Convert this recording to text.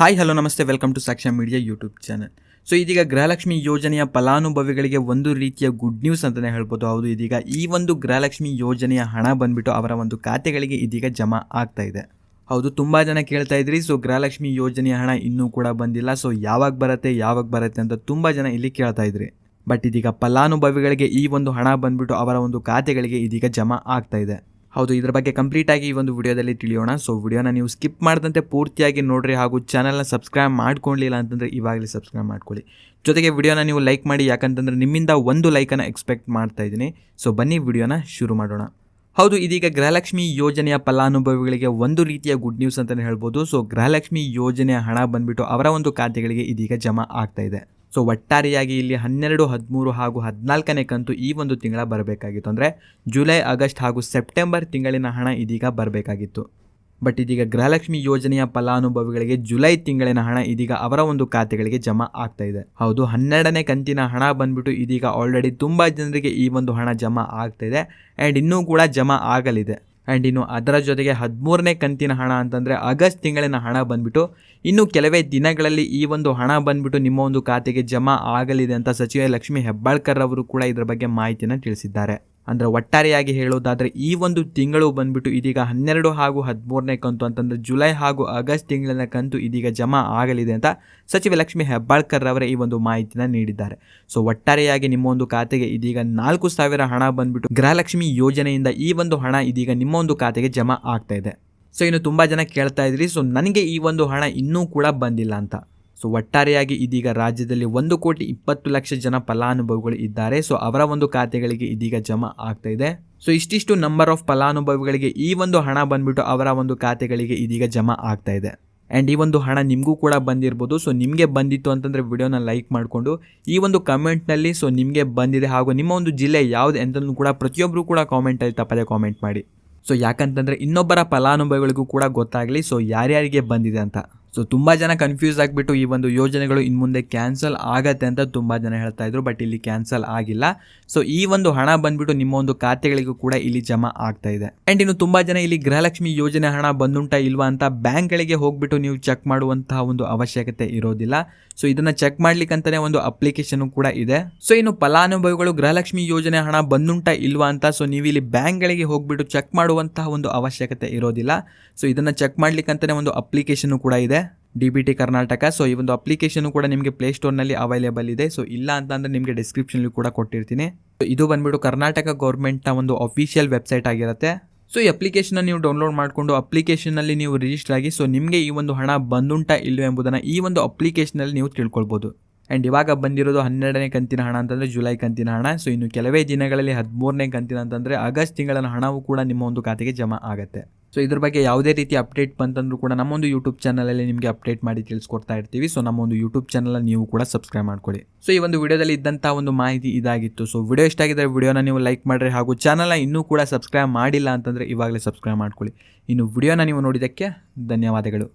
Hi hello ನಮಸ್ತೆ. Welcome to Sakshya media YouTube channel so ಇದೀಗ ಗೃಹಲಕ್ಷ್ಮಿ ಯೋಜನೆಯ ಫಲಾನುಭವಿಗಳಿಗೆ ಒಂದು ರೀತಿಯ ಗುಡ್ ನ್ಯೂಸ್ ಅಂತಲೇ ಹೇಳ್ಬೋದು. ಹೌದು, ಇದೀಗ ಈ ಒಂದು ಗೃಹಲಕ್ಷ್ಮಿ ಯೋಜನೆಯ ಹಣ ಬಂದ್ಬಿಟ್ಟು ಅವರ ಒಂದು ಖಾತೆಗಳಿಗೆ ಇದೀಗ ಜಮಾ ಆಗ್ತಾ ಇದೆ. ಹೌದು, ತುಂಬ ಜನ ಕೇಳ್ತಾ ಇದ್ರಿ. ಸೊ ಗೃಹಲಕ್ಷ್ಮಿ ಯೋಜನೆಯ ಹಣ ಇನ್ನೂ ಕೂಡ ಬಂದಿಲ್ಲ. ಸೊ ಯಾವಾಗ ಬರುತ್ತೆ ಯಾವಾಗ ಬರುತ್ತೆ ಅಂತ ತುಂಬ ಜನ ಇಲ್ಲಿ ಕೇಳ್ತಾ ಇದ್ರಿ. ಬಟ್ ಇದೀಗ ಫಲಾನುಭವಿಗಳಿಗೆ ಈ ಒಂದು ಹಣ ಬಂದ್ಬಿಟ್ಟು ಅವರ ಒಂದು ಖಾತೆಗಳಿಗೆ ಇದೀಗ ಜಮಾ ಆಗ್ತಾ ಇದೆ. ಹೌದು, ಇದರ ಬಗ್ಗೆ ಕಂಪ್ಲೀಟ್ ಆಗಿ ಈ ಒಂದು ವಿಡಿಯೋದಲ್ಲಿ ತಿಳಿಯೋಣ. ಸೊ ವಿಡಿಯೋನ ನೀವು ಸ್ಕಿಪ್ ಮಾಡದಂತೆ ಪೂರ್ತಿಯಾಗಿ ನೋಡ್ರಿ ಹಾಗೂ ಚಾನಲ್ನ ಸಬ್ಸ್ಕ್ರೈಬ್ ಮಾಡ್ಕೊಳ್ಳಿಲ್ಲ ಅಂತಂದರೆ ಇವಾಗಲೇ ಸಬ್ಸ್ಕ್ರೈಬ್ ಮಾಡ್ಕೊಳ್ಳಿ. ಜೊತೆಗೆ ವಿಡಿಯೋನ ನೀವು ಲೈಕ್ ಮಾಡಿ, ಯಾಕಂತಂದರೆ ನಿಮ್ಮಿಂದ ಒಂದು ಲೈಕನ್ನು ಎಕ್ಸ್ಪೆಕ್ಟ್ ಮಾಡ್ತಾ ಇದ್ದೀನಿ. ಸೊ ಬನ್ನಿ, ವಿಡಿಯೋನ ಶುರು ಮಾಡೋಣ. ಹೌದು, ಇದೀಗ ಗೃಹಲಕ್ಷ್ಮಿ ಯೋಜನೆಯ ಫಲಾನುಭವಿಗಳಿಗೆ ಒಂದು ರೀತಿಯ ಗುಡ್ ನ್ಯೂಸ್ ಅಂತಲೇ ಹೇಳ್ಬೋದು. ಸೊ ಗೃಹಲಕ್ಷ್ಮಿ ಯೋಜನೆಯ ಹಣ ಬಂದ್ಬಿಟ್ಟು ಅವರ ಒಂದು ಖಾತೆಗಳಿಗೆ ಇದೀಗ ಜಮಾ ಆಗ್ತಾ ಇದೆ. ಸೊ ಒಟ್ಟಾರೆಯಾಗಿ ಇಲ್ಲಿ ಹನ್ನೆರಡು, ಹದಿಮೂರು ಹಾಗೂ ಹದಿನಾಲ್ಕನೇ ಕಂತು ಈ ಒಂದು ತಿಂಗಳ ಬರಬೇಕಾಗಿತ್ತು. ಅಂದರೆ ಜುಲೈ, ಆಗಸ್ಟ್ ಹಾಗೂ ಸೆಪ್ಟೆಂಬರ್ ತಿಂಗಳಿನ ಹಣ ಇದೀಗ ಬರಬೇಕಾಗಿತ್ತು. ಬಟ್ ಇದೀಗ ಗೃಹಲಕ್ಷ್ಮಿ ಯೋಜನೆಯ ಫಲಾನುಭವಿಗಳಿಗೆ ಜುಲೈ ತಿಂಗಳಿನ ಹಣ ಇದೀಗ ಅವರ ಒಂದು ಖಾತೆಗಳಿಗೆ ಜಮಾ ಆಗ್ತಾ ಇದೆ. ಹೌದು, ಹನ್ನೆರಡನೇ ಕಂತಿನ ಹಣ ಬಂದ್ಬಿಟ್ಟು ಇದೀಗ ಆಲ್ರೆಡಿ ತುಂಬ ಜನರಿಗೆ ಈ ಒಂದು ಹಣ ಜಮಾ ಆಗ್ತಾ ಇದೆ. ಆ್ಯಂಡ್ ಇನ್ನೂ ಕೂಡ ಜಮಾ ಆಗಲಿದೆ. ಆ್ಯಂಡ್ ಇನ್ನು ಅದರ ಜೊತೆಗೆ ಹದಿಮೂರನೇ ಕಂತಿನ ಹಣ ಅಂತಂದರೆ ಆಗಸ್ಟ್ ತಿಂಗಳಿನ ಹಣ ಬಂದುಬಿಟ್ಟು ಇನ್ನು ಕೆಲವೇ ದಿನಗಳಲ್ಲಿ ಈ ಒಂದು ಹಣ ಬಂದ್ಬಿಟ್ಟು ನಿಮ್ಮ ಒಂದು ಖಾತೆಗೆ ಜಮಾ ಆಗಲಿದೆ ಅಂತ ಸಚಿವೆ ಲಕ್ಷ್ಮೀ ಹೆಬ್ಬಾಳ್ಕರ್ ಅವರು ಕೂಡ ಇದರ ಬಗ್ಗೆ ಮಾಹಿತಿಯನ್ನು ತಿಳಿಸಿದ್ದಾರೆ. ಅಂದರೆ ಒಟ್ಟಾರೆಯಾಗಿ ಹೇಳೋದಾದರೆ ಈ ಒಂದು ತಿಂಗಳು ಬಂದ್ಬಿಟ್ಟು ಇದೀಗ ಹನ್ನೆರಡು ಹಾಗೂ ಹದಿಮೂರನೇ ಕಂತು, ಅಂತಂದರೆ ಜುಲೈ ಹಾಗೂ ಆಗಸ್ಟ್ ತಿಂಗಳಿನ ಕಂತು ಇದೀಗ ಜಮಾ ಆಗಲಿದೆ ಅಂತ ಸಚಿವ ಲಕ್ಷ್ಮಿ ಹೆಬ್ಬಾಳ್ಕರ್ ಅವರೇ ಈ ಒಂದು ಮಾಹಿತಿನ ನೀಡಿದ್ದಾರೆ. ಸೊ ಒಟ್ಟಾರೆಯಾಗಿ ನಿಮ್ಮ ಒಂದು ಖಾತೆಗೆ ಇದೀಗ ನಾಲ್ಕು ಸಾವಿರ ಹಣ ಬಂದ್ಬಿಟ್ಟು ಗೃಹಲಕ್ಷ್ಮಿ ಯೋಜನೆಯಿಂದ ಈ ಒಂದು ಹಣ ಇದೀಗ ನಿಮ್ಮ ಒಂದು ಖಾತೆಗೆ ಜಮಾ ಆಗ್ತಾ ಇದೆ. ಸೊ ಇನ್ನು ತುಂಬ ಜನ ಕೇಳ್ತಾ ಇದ್ರಿ, ಸೊ ನನಗೆ ಈ ಒಂದು ಹಣ ಇನ್ನೂ ಕೂಡ ಬಂದಿಲ್ಲ ಅಂತ. ಸೊ ಒಟ್ಟಾರೆಯಾಗಿ ಇದೀಗ ರಾಜ್ಯದಲ್ಲಿ ಒಂದು ಕೋಟಿ ಇಪ್ಪತ್ತು ಲಕ್ಷ ಜನ ಫಲಾನುಭವಿಗಳು ಇದ್ದಾರೆ. ಸೊ ಅವರ ಒಂದು ಖಾತೆಗಳಿಗೆ ಇದೀಗ ಜಮಾ ಆಗ್ತಾ ಇದೆ. ಸೊ ಇಷ್ಟಿಷ್ಟು ನಂಬರ್ ಆಫ್ ಫಲಾನುಭವಿಗಳಿಗೆ ಈ ಒಂದು ಹಣ ಬಂದ್ಬಿಟ್ಟು ಅವರ ಒಂದು ಖಾತೆಗಳಿಗೆ ಇದೀಗ ಜಮಾ ಆಗ್ತಾ ಇದೆ. ಆ್ಯಂಡ್ ಈ ಒಂದು ಹಣ ನಿಮಗೂ ಕೂಡ ಬಂದಿರ್ಬೋದು. ಸೊ ನಿಮಗೆ ಬಂದಿತ್ತು ಅಂತಂದರೆ ವಿಡಿಯೋನ ಲೈಕ್ ಮಾಡಿಕೊಂಡು, ಈ ಒಂದು ಕಮೆಂಟ್ನಲ್ಲಿ ಸೊ ನಿಮಗೆ ಬಂದಿದೆ ಹಾಗೂ ನಿಮ್ಮ ಒಂದು ಜಿಲ್ಲೆ ಯಾವುದು ಅಂತಲೂ ಕೂಡ ಪ್ರತಿಯೊಬ್ಬರು ಕೂಡ ಕಾಮೆಂಟಲ್ಲಿ ತಪ್ಪದೆ ಕಾಮೆಂಟ್ ಮಾಡಿ. ಸೊ ಯಾಕಂತಂದರೆ ಇನ್ನೊಬ್ಬರ ಫಲಾನುಭವಿಗಳಿಗೂ ಕೂಡ ಗೊತ್ತಾಗಲಿ. ಸೊ ಯಾರ್ಯಾರಿಗೆ ಬಂದಿದೆ ಅಂತ. ಸೊ ತುಂಬ ಜನ ಕನ್ಫ್ಯೂಸ್ ಆಗಿಬಿಟ್ಟು ಈ ಒಂದು ಯೋಜನೆಗಳು ಇನ್ನು ಮುಂದೆ ಕ್ಯಾನ್ಸಲ್ ಆಗತ್ತೆ ಅಂತ ತುಂಬ ಜನ ಹೇಳ್ತಾ ಇದ್ರು ಬಟ್ ಇಲ್ಲಿ ಕ್ಯಾನ್ಸಲ್ ಆಗಿಲ್ಲ. ಸೊ ಈ ಒಂದು ಹಣ ಬಂದ್ಬಿಟ್ಟು ನಿಮ್ಮ ಒಂದು ಖಾತೆಗಳಿಗೂ ಕೂಡ ಇಲ್ಲಿ ಜಮಾ ಆಗ್ತಾ ಇದೆ. ಆ್ಯಂಡ್ ಇನ್ನು ತುಂಬ ಜನ ಇಲ್ಲಿ ಗೃಹಲಕ್ಷ್ಮಿ ಯೋಜನೆ ಹಣ ಬಂದುಂಟಾ ಇಲ್ವಾ ಅಂತ ಬ್ಯಾಂಕ್ಗಳಿಗೆ ಹೋಗ್ಬಿಟ್ಟು ನೀವು ಚೆಕ್ ಮಾಡುವಂತಹ ಒಂದು ಅವಶ್ಯಕತೆ ಇರೋದಿಲ್ಲ. ಸೊ ಇದನ್ನು ಚೆಕ್ ಮಾಡ್ಲಿಕ್ಕಂತಾನೆ ಒಂದು ಅಪ್ಲಿಕೇಶನ್ ಕೂಡ ಇದೆ. ಸೊ ಇನ್ನು ಫಲಾನುಭವಿಗಳು ಗೃಹಲಕ್ಷ್ಮಿ ಯೋಜನೆ ಹಣ ಬಂದುಂಟ ಇಲ್ವಾ ಅಂತ ಸೊ ನೀವು ಇಲ್ಲಿ ಬ್ಯಾಂಕ್ಗಳಿಗೆ ಹೋಗ್ಬಿಟ್ಟು ಚೆಕ್ ಮಾಡುವಂತಹ ಒಂದು ಅವಶ್ಯಕತೆ ಇರೋದಿಲ್ಲ. ಸೊ ಇದನ್ನು ಚೆಕ್ ಮಾಡ್ಲಿಕ್ಕಂತಾನೆ ಒಂದು ಅಪ್ಲಿಕೇಶನ್ ಕೂಡ ಇದೆ. D B T Karnataka so ಈ ಒಂದು ಅಪ್ಲಿಕೇಶನ್ ಕೂಡ ನಿಮಗೆ ಪ್ಲೇಸ್ಟೋರ್ನಲ್ಲಿ ಅವೈಲೇಬಲ್ ಇದೆ. ಸೊ ಇಲ್ಲ ಅಂತ ಅಂದರೆ ನಿಮಗೆ ಡಿಸ್ಕ್ರಿಪ್ಷನ್ಲಿ ಕೂಡ ಕೊಟ್ಟಿರ್ತೀನಿ. ಸೊ ಇದು ಬಂದ್ಬಿಟ್ಟು ಕರ್ನಾಟಕ ಗೌರ್ಮೆಂಟ್ನ ಒಂದು ಅಫಿಷಿಯಲ್ ವೆಬ್ಸೈಟ್ ಆಗಿರುತ್ತೆ. ಸೊ ಈ ಅಪ್ಲಿಕೇಶನ್ ನೀವು ಡೌನ್ಲೋಡ್ ಮಾಡಿಕೊಂಡು ಅಪ್ಲಿಕೇಶನಲ್ಲಿ ನೀವು ರಿಜಿಸ್ಟರ್ ಆಗಿ ಸೊ ನಿಮಗೆ ಈ ಒಂದು ಹಣ ಬಂದುಂಟ ಇಲ್ಲವೋ ಎಂಬುದನ್ನು ಈ ಒಂದು ಅಪ್ಲಿಕೇಶನಲ್ಲಿ ನೀವು ತಿಳ್ಕೊಳ್ಬೋದು. ಆ್ಯಂಡ್ ಇವಾಗ ಬಂದಿರೋದು ಹನ್ನೆರಡನೇ ಕಂತಿನ ಹಣ ಅಂತಂದರೆ ಜುಲೈ ಕಂತಿನ ಹಣ. ಸೊ ಇನ್ನು ಕೆಲವೇ ದಿನಗಳಲ್ಲಿ ಹದಿಮೂರನೇ ಕಂತಿನ ಅಂತಂದರೆ ಆಗಸ್ಟ್ ತಿಂಗಳ ಹಣವೂ ಕೂಡ ನಿಮ್ಮ ಒಂದು ಖಾತೆಗೆ ಜಮಾ ಆಗುತ್ತೆ. ಸೊ ಇದ್ರ ಬಗ್ಗೆ ಯಾವುದೇ ರೀತಿ ಅಪ್ಡೇಟ್ ಬಂತಂದ್ರೂ ಕೂಡ ನಮ್ಮೊಂದು ಯೂಟ್ಯೂಬ್ ಚಾನಲಲ್ಲಿ ನಿಮಗೆ ಅಪ್ಡೇಟ್ ಮಾಡಿ ತಿಳಿಸ್ಕೊಡ್ತಾ ಇರ್ತೀವಿ. ಸೊ ನಮ್ಮ ಒಂದು ಯೂಟ್ಯೂಬ್ ಚಾನಲ್ ನೀವು ಕೂಡ ಸಬ್ಸ್ಕ್ರೈಬ್ ಮಾಡ್ಕೊಳ್ಳಿ. ಸೊ ಈ ಒಂದು ವಿಡಿಯೋದಲ್ಲಿ ಇದ್ದಂಥ ಒಂದು ಮಾಹಿತಿ ಇದಾಗಿತ್ತು. ಸೊ ವಿಡಿಯೋ ಇಷ್ಟ ಆಗಿದ್ರೆ ವಿಡಿಯೋನ ನೀವು ಲೈಕ್ ಮಾಡಿರಿ ಹಾಗೂ ಚಾನಲ್ನ ಇನ್ನೂ ಕೂಡ ಸಬ್ಸ್ಕ್ರೈಬ್ ಮಾಡಿಲ್ಲ ಅಂತಂದರೆ ಇವಾಗಲೇ ಸಬ್ಸ್ಕ್ರೈಬ್ ಮಾಡ್ಕೊಳ್ಳಿ. ಇನ್ನು ವಿಡಿಯೋನ ನೀವು ನೋಡಿದ್ದಕ್ಕೆ ಧನ್ಯವಾದಗಳು.